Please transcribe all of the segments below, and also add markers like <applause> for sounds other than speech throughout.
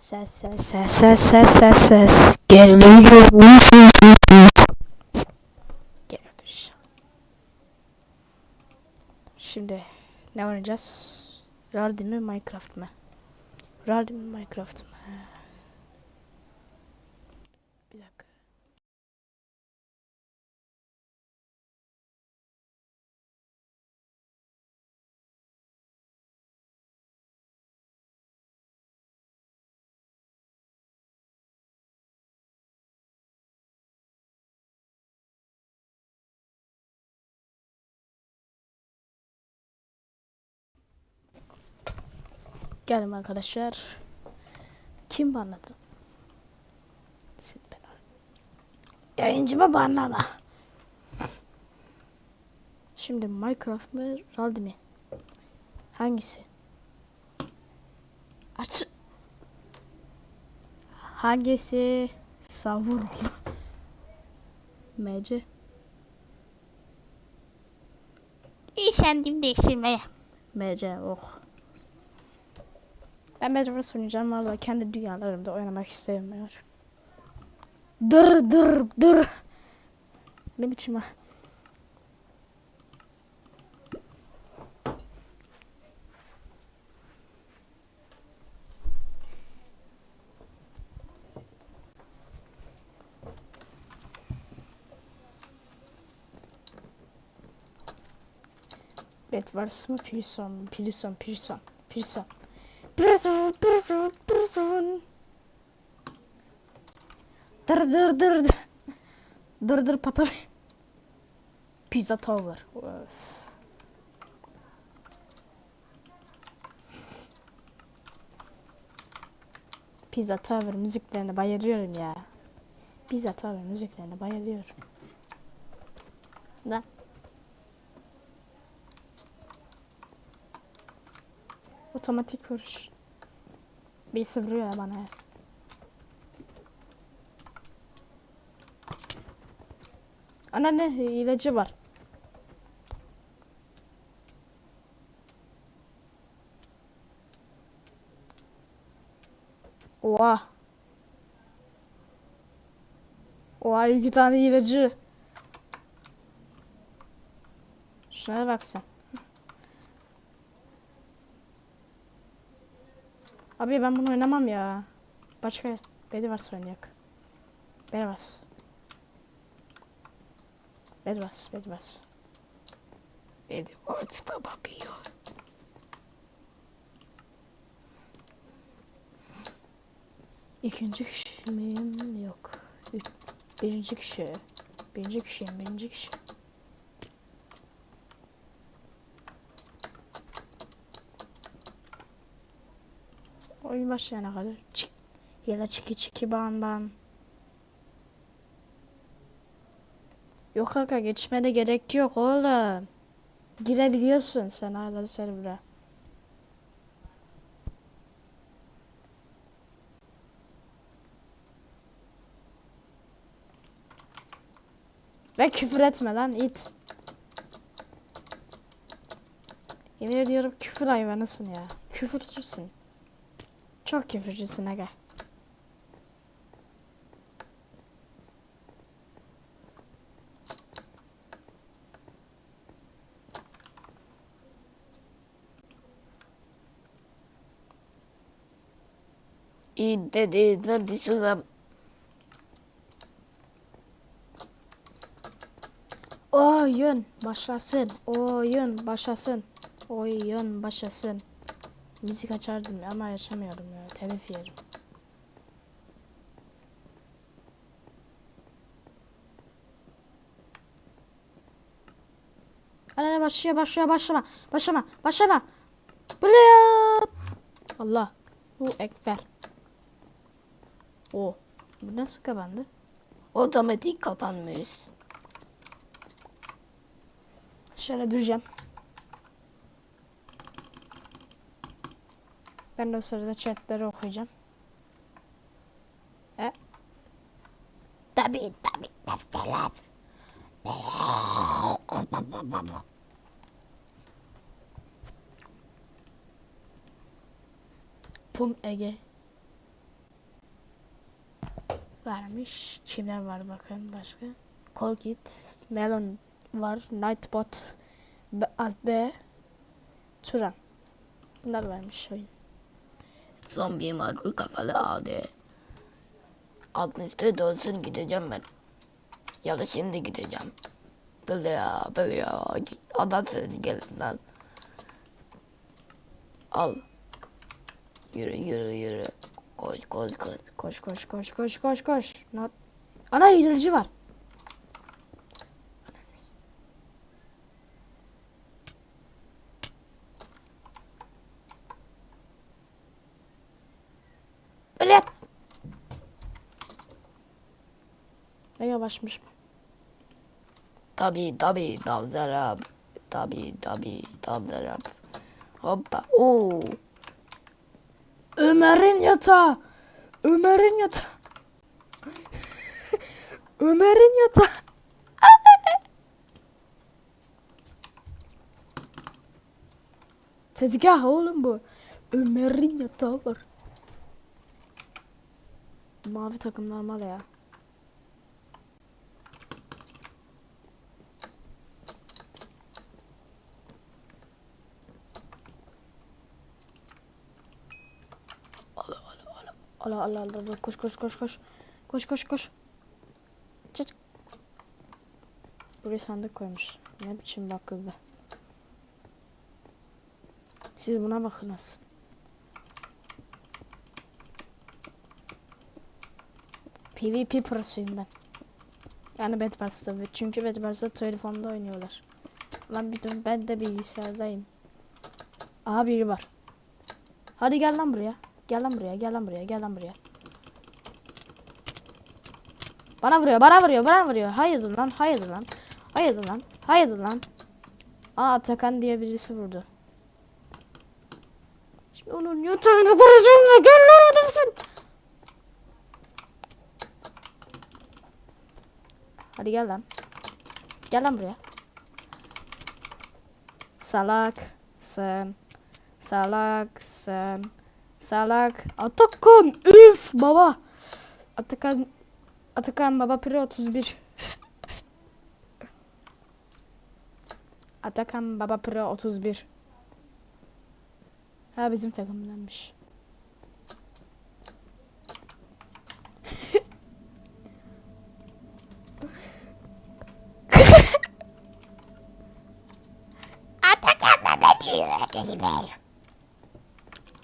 Ses ses ses ses ses ses ses geliyor. İnşallah. Şimdi ne oynayacağız? Rardi mi Minecraft mı? Rardi mi Minecraft mı? Geldim arkadaşlar. Kim banladı? Seni ben Yayıncıma banlama. Şimdi Minecraft mı, Raldi mi? Hangisi? Aç. Hangisi? Savur. MC. İşendim değiştirmeye. MC oh. Ben Bedwars oynayacağım valla kendi dünyalarımda oynamak istemiyorum. Dır dır dır. Ne biçim ha? Bedwars mı? Prison mu? Prison, Prison, Prison, prison, prison. Dır dır dır dır. Dır patam. Pizza Tower. Öf. Pizza Tower müziklerine bayılıyorum ya. Pizza Tower müziklerine bayılıyorum. Da. Otomatik vuruş. Birisi vuruyor ya bana. Ana ne ilacı var. Oha. Oha iki tane ilacı. Şuna bak sen. Abi ben bunu oynamam ya. Başka beni varsa oynayak. Beni varsa. Bedwas, Bedwas. Bedwas papapio. İkinci kişi miyim? Yok. Üç, birinci kişi. Birinci kişiyim, birinci kişi. Oyun başlayana kadar. Çık. Ya da çiki çiki ban ban. Yok kanka geçmene gerek yok oğlum. Girebiliyorsun sen hala server'a. Ve küfür etme lan it. Yemin ediyorum küfür hayvanısın ya. Küfürcüsün. Çok küfürcüsün aga. İyi dedi ve bir süre Oyun başlasın. Oyun başlasın. Oyun başlasın. Müzik açardım ama açamıyorum ya. Telif yerim. Hadi başlıyor başlıyor başlama. Başlama başlama. Blöp. Allah. Bu ekber. O. Bu nasıl kapandı? otomatik kapanmış. Şöyle duracağım. Ben de o sırada chatleri okuyacağım. E? Tabii tabii selam. Pum Ege. varmış. Kimler var bakın başka. Colgate, Melon var. Nightbot, AD, Turan. Bunlar varmış oyun. Zombi marul kafalı ağdı. 60'ta dolsun gideceğim ben. Ya da şimdi gideceğim. Böyle ya. Adam sesi gelsin lan. Al. Yürü yürü yürü. Koş koş koş. Koş koş koş koş koş koş. Not. Ana hileci var. Ne yavaşmış. Tabi tabi davzarap. Tabi tabi davzarap. Hoppa. Oo. Ömer'in yatağı. Ömer'in yatağı. <laughs> Ömer'in yatağı. <laughs> Tezgah oğlum bu. Ömer'in yatağı var. Mavi takım normal ya. Allah Allah Allah koş koş koş koş. Koş koş koş. Çık. Buraya sandık koymuş. Ne biçim bakıl be. Siz buna bakınız. PvP prosuyum ben. Yani Bedwars'ta. Çünkü Bedwars'ta telefonda oynuyorlar. Lan bir dön ben de bilgisayardayım. Aha biri var. Hadi gel lan buraya. Gel lan buraya, gel lan buraya, gel lan buraya. Bana vuruyor, bana vuruyor, bana vuruyor. Hayırdır lan, hayırdır lan. Hayırdır lan, hayırdır lan. Aa Atakan diye birisi vurdu. Şimdi onun yatağını kuracağım da gel lan adamsın. Hadi gel lan. Gel lan buraya. Salak sen. Salak. Atakan. Üf baba. Atakan. Atakan baba pire 31. Atakan baba pire 31. Ha bizim takımdanmış.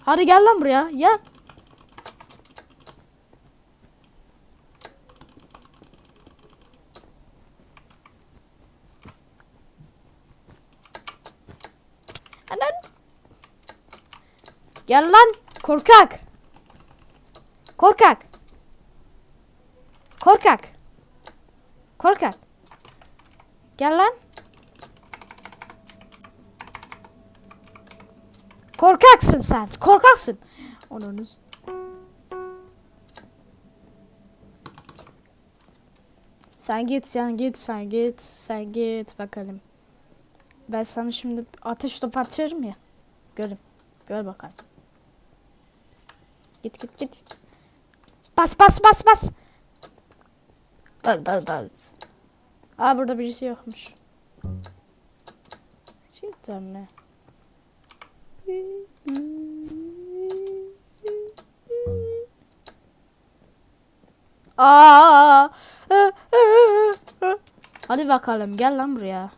Hadi gel lan buraya. Gel. Anan. Gel lan korkak. Korkak. Korkak. Korkak. Gel lan. Korkaksın sen. Korkaksın. Onunuz. Sen git, sen git, sen git, sen git bakalım. Ben sana şimdi ateş topu atıyorum ya. Görün. Gör bakalım. Git git git. Bas bas bas bas. Bas bas bas. Aa burada birisi yokmuş. Cidden mi? Aa! Hadi bakalım gel lan buraya.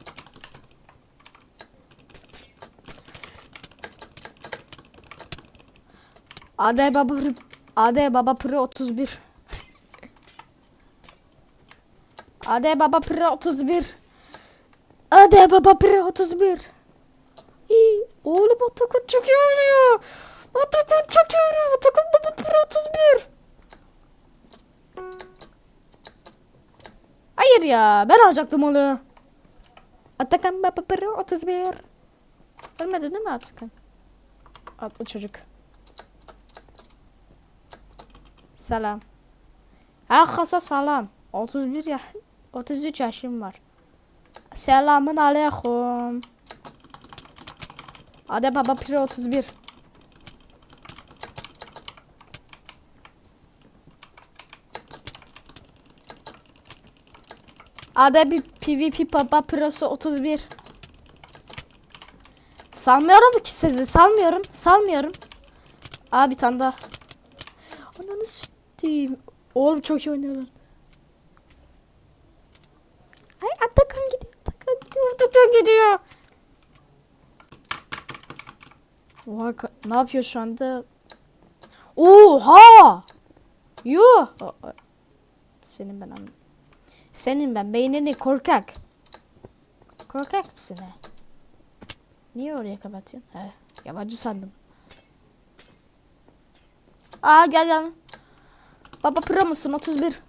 Ade baba Ade baba Pro 31. Ade baba Pro 31. Ade baba Pro 31. İyi. Oğlum Atakan çok iyi oynuyor. Atakan çok iyi oynuyor. Atakan baba Pro 31. Hayır ya ben alacaktım onu. Atakan baba Pro 31. Ölmedi değil mi Atakan? Atlı çocuk. Selam. Herkese selam. 31 ya 33 yaşım var. Selamun aleyküm. Ade baba pire 31. Ada bir PvP Baba Pro'su 31. Salmıyorum ki sizi. Salmıyorum. Salmıyorum. Aa bir tane daha. Ananı s**eyim. Oğlum çok iyi oynuyorlar. Ay Atakan gidiyor. Atakan gidiyor. Atakan gidiyor. Oha ne yapıyor şu anda? Oha! Yuh! Senin ben. Senin ben beynini korkak. Korkak mısın he? Niye oraya kapatıyorsun? He, yabancı sandım. Aa gel gel. Baba pro musun? 31.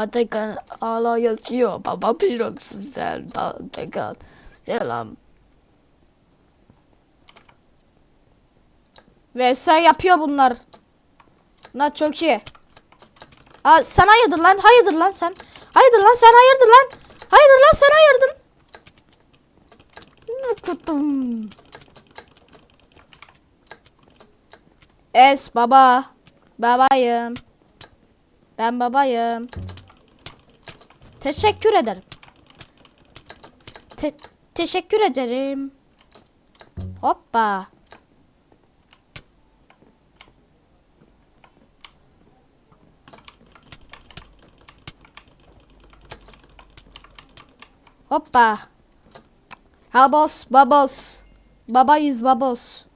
Atakan hala yazıyor. Baba pilotsun sen. Atakan. Selam. VS yapıyor bunlar. Bunlar çok iyi. Aa, sen hayırdır lan? Hayırdır lan sen? Hayırdır lan sen? Hayırdır lan? Hayırdır lan sen hayırdın? Kutum. Es baba. Babayım. Ben babayım. Teşekkür ederim. Te- teşekkür ederim. Hoppa. Hoppa. Habos, babos. Babayız babos.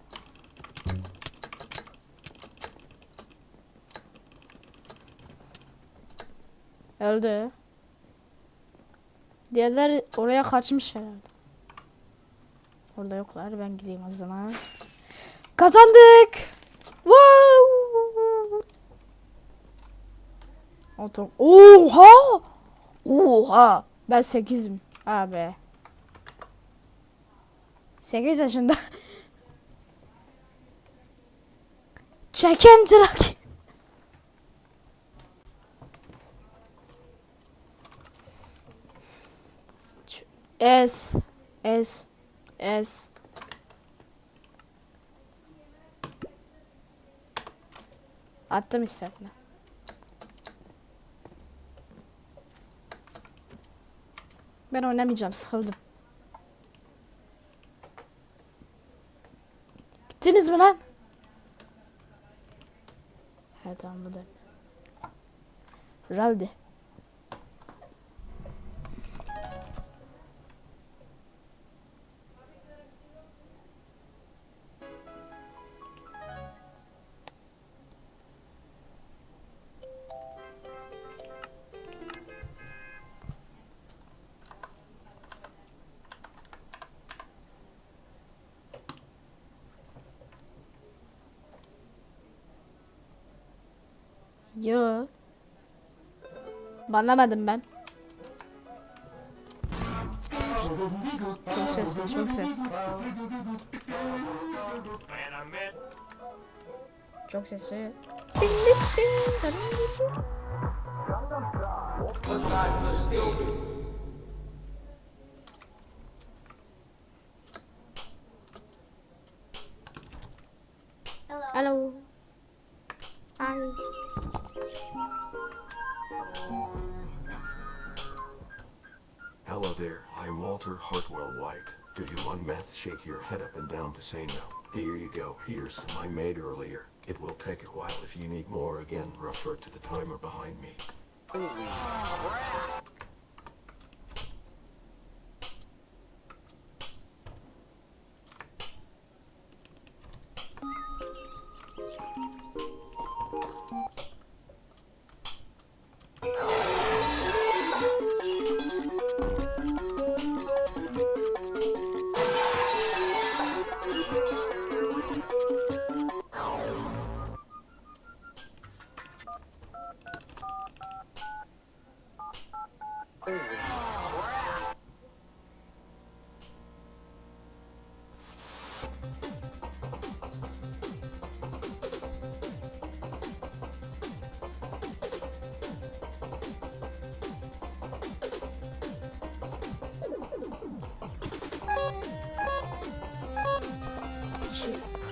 Öldü. Diğerler oraya kaçmış herhalde. Orada yoklar. Ben gideyim o zaman. Kazandık. Wow. Oto. Oha! Oha. Ben 8'im. Abi. 8 yaşında. <laughs> Çeken trak. Ç- S S S Attım istersen. Ben oynamayacağım sıkıldım. Gittiniz mi lan? Bu da. Raldi. Yo. Banlamadım ben. Çok sesli, çok sesli. Çok sesli. Ding, ding, ding, Walter Hartwell White. Do you want meth? Shake your head up and down to say no. Here you go, here's some I made earlier. It will take a while if you need more again, refer to the timer behind me.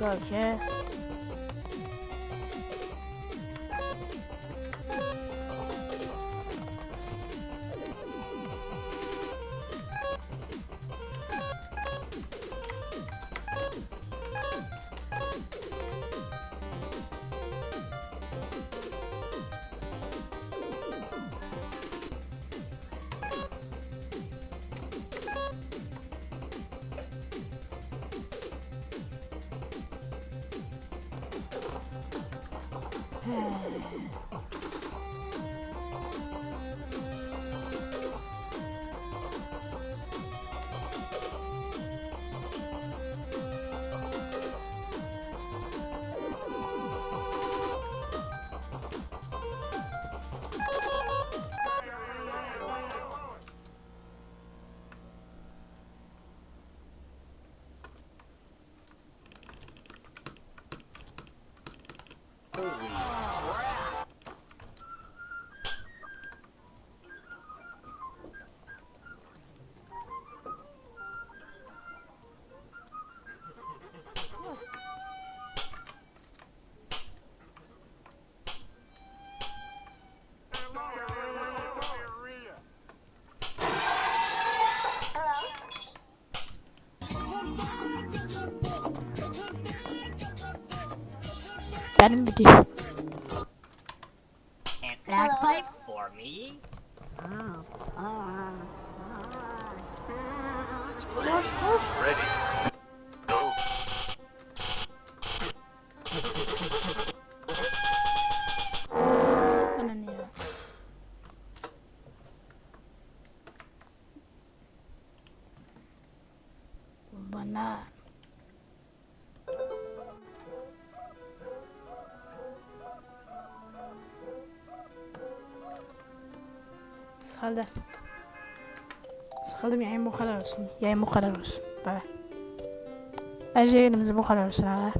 Okay. Benim video. bagpipe for me? Ready. Go. Bana Bana. Sıkıldım. Yayın bu kadar olsun. Yayın bu kadar olsun. Bye. Bence yayınımız bu kadar olsun abi.